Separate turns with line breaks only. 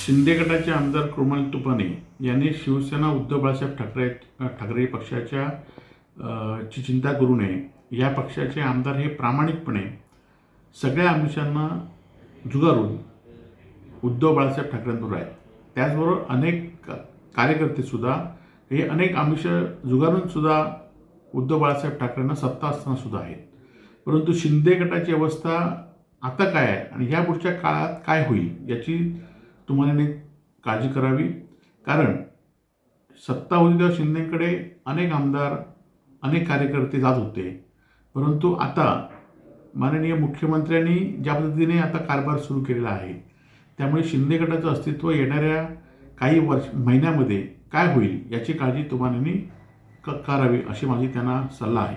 शिंदे गटाचे आमदार कृमल तुपाने यांनी शिवसेना उद्धव बाळासाहेब ठाकरे ठाकरे पक्षाच्या ची चिंता करू नये. या पक्षाचे आमदार हे प्रामाणिकपणे सगळ्या आमिषांना जुगारून उद्धव बाळासाहेब ठाकरेंबरोबर आहेत. त्याचबरोबर अनेक कार्यकर्तेसुद्धा हे अनेक आमिष जुगारूनसुद्धा उद्धव बाळासाहेब ठाकरेंना सत्ता असतानासुद्धा आहेत. परंतु शिंदे गटाची अवस्था आता काय आहे आणि ह्या पुढच्या काळात काय होईल याची तुम्हाला काळजी करावी. कारण सत्ता शिंदेकडे अनेक आमदार अनेक कार्यकर्ते जात होते. परंतु आता माननीय मुख्यमंत्र्यांनी ज्या पद्धतीने आता कारभार सुरू केलेला आहे त्यामुळे शिंदे गटाचं अस्तित्व येणाऱ्या काही वर्ष महिन्यामध्ये काय होईल याची काळजी तुम्हाला क करावी अशी माझी त्यांना सल्ला आहे.